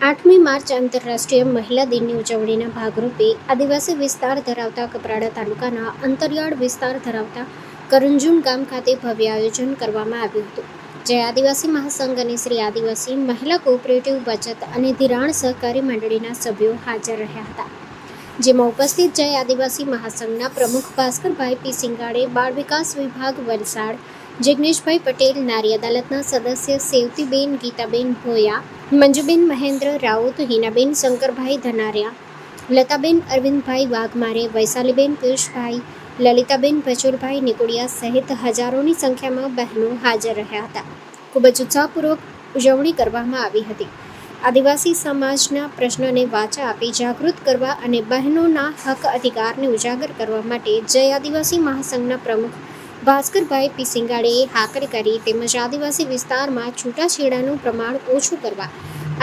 આઠમી માર્ચ આંતરરાષ્ટ્રીય મહિલા દિનની ઉજવણીના ભાગરૂપે આદિવાસી વિસ્તાર ધરાવતા કપરાડા તાલુકાના અંતરિયાળ વિસ્તાર ધરાવતા કરંજુન ગામ ખાતે ભવ્ય આયોજન કરવામાં આવ્યું હતું, જે આદિવાસી મહાસંઘ અને શ્રી આદિવાસી મહિલા કોઓપરેટિવ બચત અને ધિરાણ સહકારી મંડળીના સભ્યો હાજર રહ્યા હતા, જેમાં ઉપસ્થિત જય આદિવાસી મહાસંઘના પ્રમુખ ભાસ્કરભાઈ પી સિંગાડે બાળ વિકાસ વિભાગ વલસાડ જિગ્નેશભાઈ પટેલ નારી અદાલતના સદસ્ય સેવતીબેન ગીતાબેન ભોયા, મંજુબેન મહેન્દ્ર રાઉત, હિનાબેન શંકરભાઈ ધનારિયા, લતાબેન અરવિંદભાઈ વાઘમારે, વૈશાલીબેન પિયુષભાઈ, લલિતાબેન ભચુરભાઈ નિકોડિયા સહિત હજારોની સંખ્યામાં બહેનો હાજર રહ્યા હતા. ખૂબ જ ઉત્સાહપૂર્વક ઉજવણી કરવામાં આવી હતી. આદિવાસી સમાજના પ્રશ્નોને વાચા આપી જાગૃત કરવા અને બહેનોના હક અધિકારને ઉજાગર કરવા માટે જય આદિવાસી મહાસંઘના પ્રમુખ ભાસ્કરભાઈ પી સિંગાડેએ કરી તેમજ આદિવાસી વિસ્તારમાં છૂટાછેડાનું પ્રમાણ ઓછું કરવા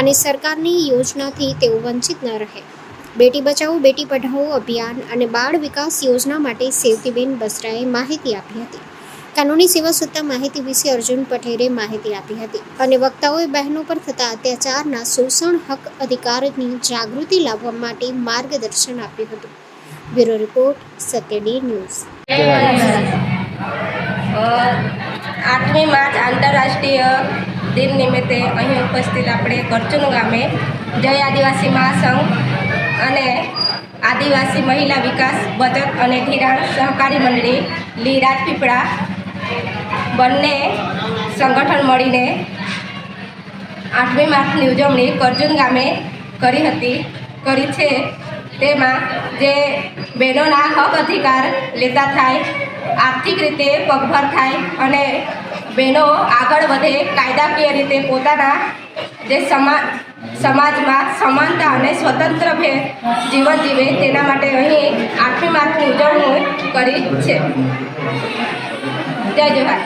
અને સરકારની યોજનાથી તેઓ વંચિત ન રહે. બેટી બચાવો, બેટી પઢાઓ અભિયાન અને બાળ વિકાસ યોજના માટે સેવતીબેન બસરાએ માહિતી આપી હતી. કાનૂની સેવા સત્તા માહિતી વિશે અર્જુન પટેલે માહિતી આપી હતી અને વક્તાઓએ બહેનો પર થતા અત્યાચારના શોષણ હક અધિકારની જાગૃતિ લાવવા માટે માર્ગદર્શન આપ્યું હતું. Bureau report Satya D news આઠમી માર્ચ આંતરરાષ્ટ્રીય દિન નિમિત્તે અહીં ઉપસ્થિત આપણે કરચુન ગામે જય આદિવાસી મહાસંઘ અને આદિવાસી મહિલા વિકાસ બચત અને ધિરાણ સહકારી મંડળી લી રાજપીપળા બંને સંગઠન મળીને આઠમી માર્ચની ઉજવણી કરજુન ગામે કરી હતી, કરી છે. તેમાં જે બહેનોના હક અધિકાર લેતા થાય આર્થિક રીતે પગભર થાય અને બહેનો આગળ વધે, કાયદાકીય રીતે પોતાના જે સમા, સમાજમાં સમાનતા અને સ્વતંત્ર ભે, જીવન જીવે તેના માટે અહીં આઠમી માર્ચની ઉજવણી કરી છે. જય જોહાર